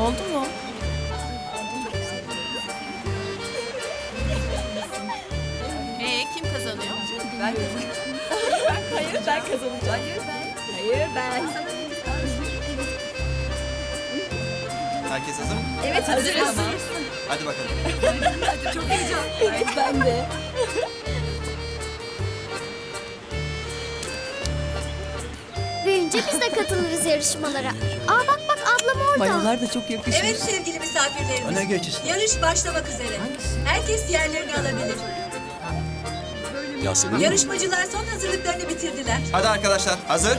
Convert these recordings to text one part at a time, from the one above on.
Oldu mu? Ee, kim kazanıyor? Ben Hayır ben kazanacağım. Hayır ben. Hayır ben. Herkes hazır mı? Evet hazırız. Hadi bakalım. Çok heyecanlı. Evet ben de. Büyünce biz de katılırız yarışmalara. Aa bak ablam orada. Mayolar da çok yakışmış. Evet sevgili misafirlerimiz. Ne geçiş? Yarış başlamak üzere. Herkes yerlerini alabilir. Yasemin mi? Yarışmacılar son hazırlıklarını bitirdiler. Hadi arkadaşlar hazır.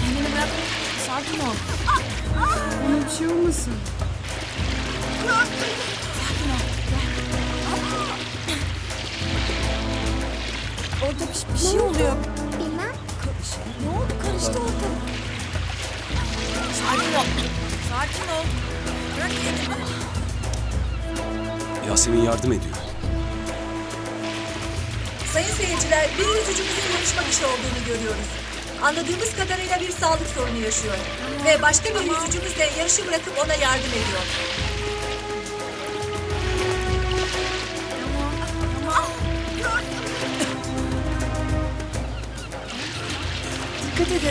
Kendini bırak. Sakin ol. Ona bir şey olmasın. Orada bir, bir şey oluyor. Bilmem. Ne oldu? Karıştı ortalık. Sakin ol. Sakin ol. Bırak kendini. Yasemin yardım ediyor. Sayın seyirciler bir yüzücümüzün yarışma dışı olduğunu görüyoruz. Anladığımız kadarıyla bir sağlık sorunu yaşıyor. Ve başka bir yüzücümüz de yarışı bırakıp ona yardım ediyor. Dikkat edin.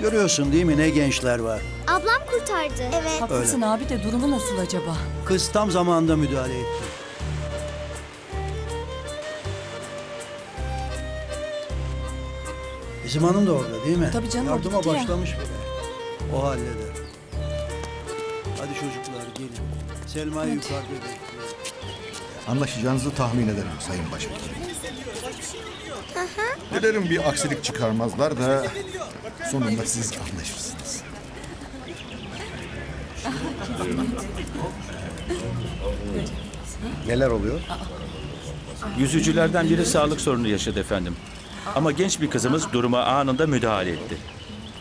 Görüyorsun değil mi ne gençler var. Ablam kurtardı. Evet. Haklısın abi de durumu nasıl acaba? Kız tam zamanında müdahale etti. Bizim hanım da orada değil mi? Tabii canım, Yardıma gitti ya. başlamış bile. O halleder. Hadi çocuklar gelin. Selma'yı yukarıda bekliyor. Anlaşacağınızı tahmin ederim Sayın Başvekilim. Dilerim bir aksilik çıkarmazlar da sonunda siz anlaşırsınız. Neler oluyor? Yüzücülerden biri sağlık sorunu yaşadı efendim. Ama genç bir kızımız duruma anında müdahale etti.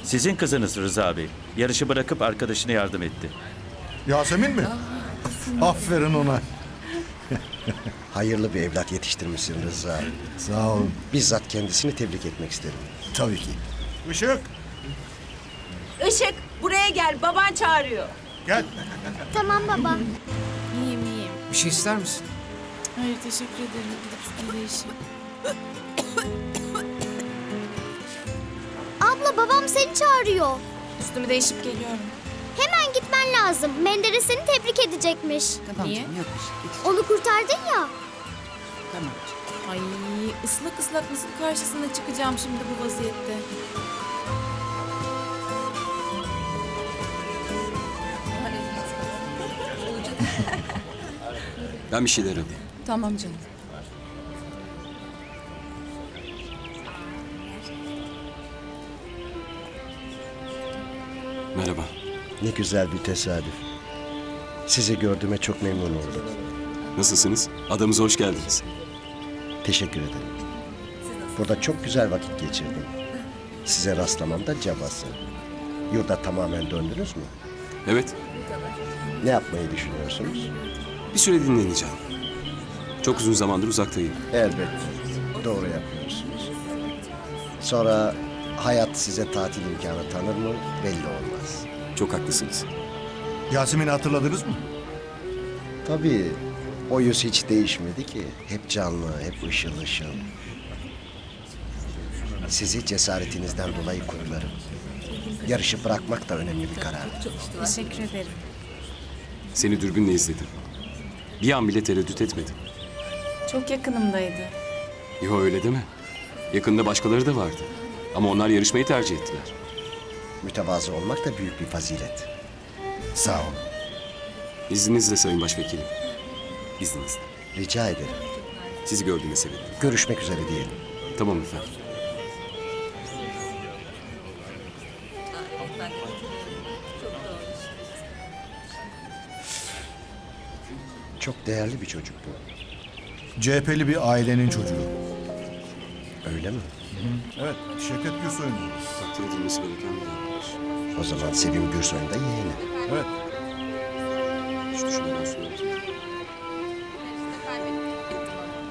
Sizin kızınız Rıza Bey. Yarışı bırakıp arkadaşına yardım etti. Yasemin mi? Aferin ona. Hayırlı bir evlat yetiştirmişsin Rıza. Sağ olun. Bizzat kendisini tebrik etmek isterim. Tabii ki. Işık Işık buraya gel baban çağırıyor. gel. Tamam baba. İyiyim iyiyim. Bir şey ister misin? Hayır teşekkür ederim. Gidip üstümü değişeyim. Abla babam seni çağırıyor. Üstümü değişip geliyorum. Gitmen lazım. Menderes seni tebrik edecekmiş. Niye? Onu kurtardın ya. Ay ıslak ıslak nasıl karşısına çıkacağım şimdi bu vaziyette? Ben bir şeyler alayım. Tamam canım. Merhaba. Ne güzel bir tesadüf. Sizi gördüğüme çok memnun oldum. Nasılsınız? Adamıza hoş geldiniz. Teşekkür ederim. Burada çok güzel vakit geçirdim. Size rastlamam da cabası. Yurda tamamen döndünüz mü? Evet, Ne yapmayı düşünüyorsunuz? bir süre dinleneceğim. Çok uzun zamandır uzaktayım. Elbette. Doğru yapıyorsunuz. Sonra hayat size tatil imkanı tanır mı belli olmaz. Çok haklısınız. Yasemin'i hatırladınız mı? Tabii o yüz hiç değişmedi ki. Hep canlı, hep ışıl ışıl. Sizi cesaretinizden dolayı kutlarım. Yarışı bırakmak da önemli bir karar. Teşekkür ederim. Seni dürbünle izledim. Bir an bile tereddüt etmedim. Çok yakınımdaydı. Yo öyle deme. Yakında başkaları da vardı. Ama onlar yarışmayı tercih ettiler. Mütevazı olmak da büyük bir fazilet. Sağ ol. İzninizle Sayın Başvekilim. İzninizle. Rica ederim. Sizi gördüğüme sevindim. Görüşmek üzere diyelim. Tamam efendim. Çok değerli bir çocuk bu. CHP'li bir ailenin çocuğu. Öyle mi? Evet, Şevket Gürsoy'un. Takdir edilmesi gereken bir davranış. O zaman Sevim Gürsoy'un da yeğeni. Evet. Hiç düşünmeden söyledim.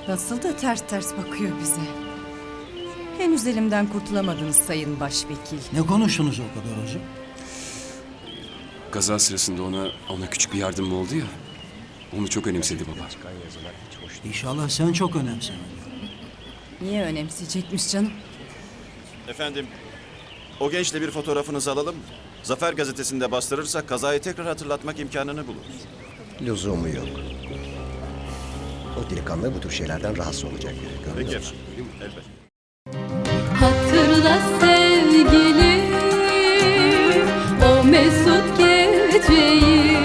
Nasıl da ters ters bakıyor bize. Henüz elimden kurtulamadınız sayın başvekil. Ne konuştunuz o kadar hocam? Kaza sırasında ona ona küçük bir yardım oldu ya. Onu çok önemsedi baba. İnşallah sen çok önemsen. Niye önemseyecekmiş canım? Efendim, o gençle bir fotoğrafınızı alalım. Zafer gazetesinde bastırırsak kazayı tekrar hatırlatmak imkanını bulur. Lüzumu yok. O delikanlı bu tür şeylerden rahatsız olacak biri. Gördünüz Peki efendim, elbette. Hatırla sevgilim o mesut geceyi